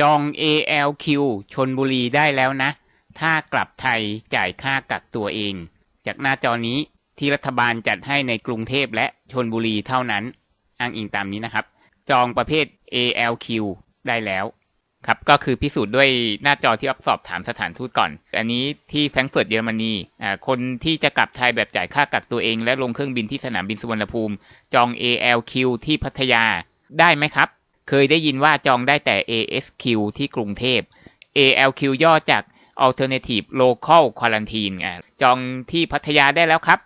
จอง ALQ ชนบุรีได้แล้วนะ ถ้ากลับไทยจ่ายค่ากักตัวเอง จากหน้าจอนี้ที่รัฐบาลจัดให้ในกรุงเทพและชนบุรีเท่านั้น อ้างอิงตามนี้นะครับ จองประเภท ALQ ได้แล้วครับก็คือพิสูจน์ด้วยหน้าจอที่อัพสอบถามสถานทูตก่อน อันนี้ที่แฟรงก์เฟิร์ตเยอรมนีอ่าคนที่จะกลับไทยแบบจ่ายค่ากักตัวเอง และลงเครื่องบินที่สนามบินสุวรรณภูมิ จอง ALQ ที่พัทยาได้ไหมครับ เคยได้ยินว่าจองได้แต่ ASQ ที่กรุงเทพ ALQ ย่อจาก Alternative Local Quarantine อ่าจองที่พัทยาได้แล้วครับ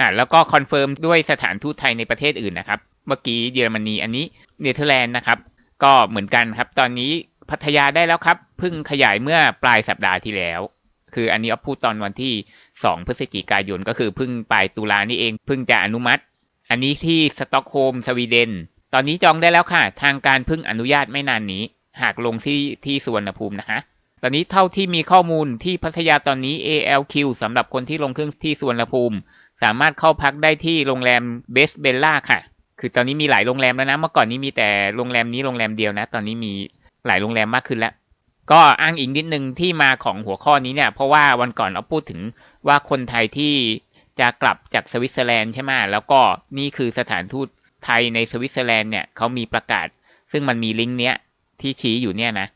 อ่าแล้วก็คอนเฟิร์มด้วยสถานทูตไทยในประเทศอื่นนะครับ เมื่อกี้เยอรมนีอันนี้เนเธอร์แลนด์นะครับ ก็เหมือนกันครับ ตอนนี้พัทยาได้แล้วครับ เพิ่งขยายเมื่อปลายสัปดาห์ที่แล้ว คืออันนี้อพูดตอนวันที่ 2 พฤศจิกายนก็คือเพิ่งปลายตุลานี่เองเพิ่งจะอนุมัติ อันนี้ที่สต็อกโฮล์มสวีเดน ตอนนี้จองได้แล้วค่ะ ทางการเพิ่งอนุญาตไม่นานนี้ หากลงที่ที่สุวรรณภูมินะคะตอนนี้เท่าที่มีข้อมูลที่พัทยาตอนนี้ ALQ สำหรับคนที่ลงเครื่องที่สุวรรณภูมิ สามารถเข้าพักได้ที่โรงแรมเบสเบลล่าค่ะ คือตอนนี้มีหลายโรงแรมแล้วนะ เมื่อก่อนนี้มีแต่โรงแรมนี้โรงแรมเดียวนะ ตอนนี้มีหลายโรงแรมมากขึ้นแล้ว ก็อ้างอิงนิดนึงที่มาของหัวข้อนี้เนี่ย เพราะว่าวันก่อนเราพูดถึงว่าคนไทยที่จะกลับจากสวิตเซอร์แลนด์ใช่ไหมแล้วก็นี่คือสถานทูต ไทยในสวิตเซอร์แลนด์เนี่ยเขามีประกาศ ซึ่งมันมีลิงก์เนี้ยที่ชี้อยู่เนี่ยนะ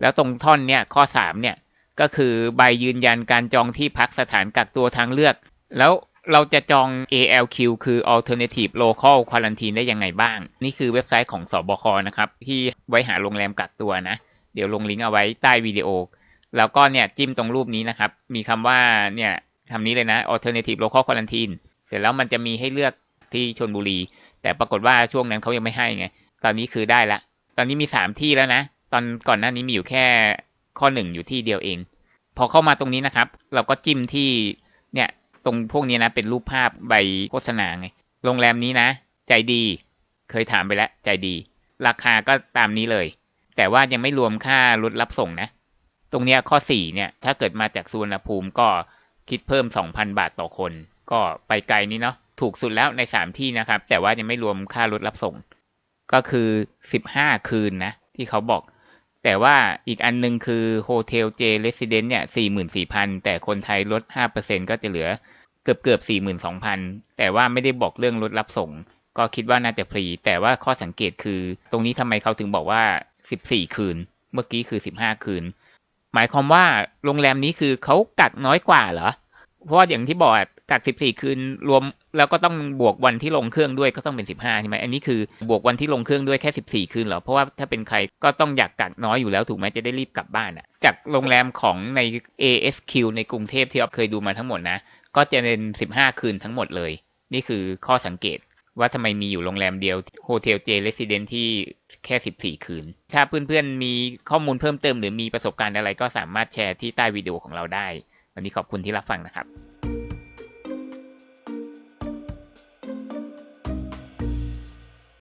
แล้วตรงท่อนเนี่ยข้อสามเนี่ยก็คือใบยืนยันการจองที่พักสถานกักตัวทางเลือก แล้วเราจะจอง ALQ คือ Alternative Local Quarantine ได้ยังไงบ้าง นี่คือเว็บไซต์ของสอบคนะครับ ที่ไว้หาโรงแรมกักตัวนะ เดี๋ยวลงลิงก์เอาไว้ใต้วิดีโอ แล้วก็เนี่ยจิ้มตรงรูปนี้นะครับ มีคำว่าเนี่ยคำนี้เลยนะ Alternative Local Quarantine เสร็จแล้วมันจะมีให้เลือกที่ชนบุรี แต่ปรากฏว่าช่วงนั้นเขายังไม่ให้ไง ตอนนี้คือได้ละ ตอนนี้มีสามที่แล้วนะ ตอนก่อนหน้านี้มีอยู่แค่ข้อหนึ่งอยู่ที่เดียวเอง พอเข้ามาตรงนี้นะครับ เราก็จิ้มที่เนี่ยตรงพวกนี้นะเป็นรูปภาพใบโฆษณาไง โรงแรมนี้นะ ใจดี เคยถามไปแล้ว ใจดี ราคาก็ตามนี้เลย แต่ว่ายังไม่รวมค่ารถรับส่งนะ ตรงเนี้ยข้อสี่เนี่ย ถ้าเกิดมาจากสุวรรณภูมิก็คิดเพิ่ม2,000บาทต่อคน ก็ไปไกลนี้เนาะ ถูกสุดแล้วใน3ที่นะครับ แต่ว่ายังไม่รวมค่ารถรับส่ง ก็คือ15คืนนะ ที่เขาบอก แต่ว่าอีกอันหนึงคือโฮเทลเจเรสซิเดนต์เนี่ย44,000แต่คนไทยลด5%ก็จะเหลือเกือบเกือบ42,000แต่ว่าไม่ได้บอกเรื่องรถรับส่ง ก็คิดว่าน่าจะฟรี แต่ว่าข้อสังเกตคือ ตรงนี้ทำไมเขาถึงบอกว่า14คืน เมื่อกี้คือ15คืน หมายความว่าโรงแรมนี้คือเขากักน้อยกว่าเหรอ เพราะว่าอย่างที่บอกอะกัก14คืนรวมแล้วก็ต้องบวกวันที่ลงเครื่องด้วยก็ต้องเป็น15ใช่ไหมอันนี้คือบวกวันที่ลงเครื่องด้วยแค่14คืนเหรอเพราะว่าถ้าเป็นใครก็ต้องอยากกักน้อยอยู่แล้วถูกไหมจะได้รีบกลับบ้านอะจากโรงแรมของใน ASQ ในกรุงเทพที่อ๊อฟเคยดูมาทั้งหมดนะ ก็จะเป็น15คืนทั้งหมดเลย นี่คือข้อสังเกตว่าทำไมมีอยู่โรงแรมเดียวโฮเทลเจเรสซิเดนที่แค่ 14 คืน ถ้าเพื่อนๆมีข้อมูลเพิ่มเติมหรือมีประสบการณ์อะไรก็สามารถแชร์ที่ใต้วิดีโอของเราได้ วันนี้ขอบคุณที่รับฟังนะครับ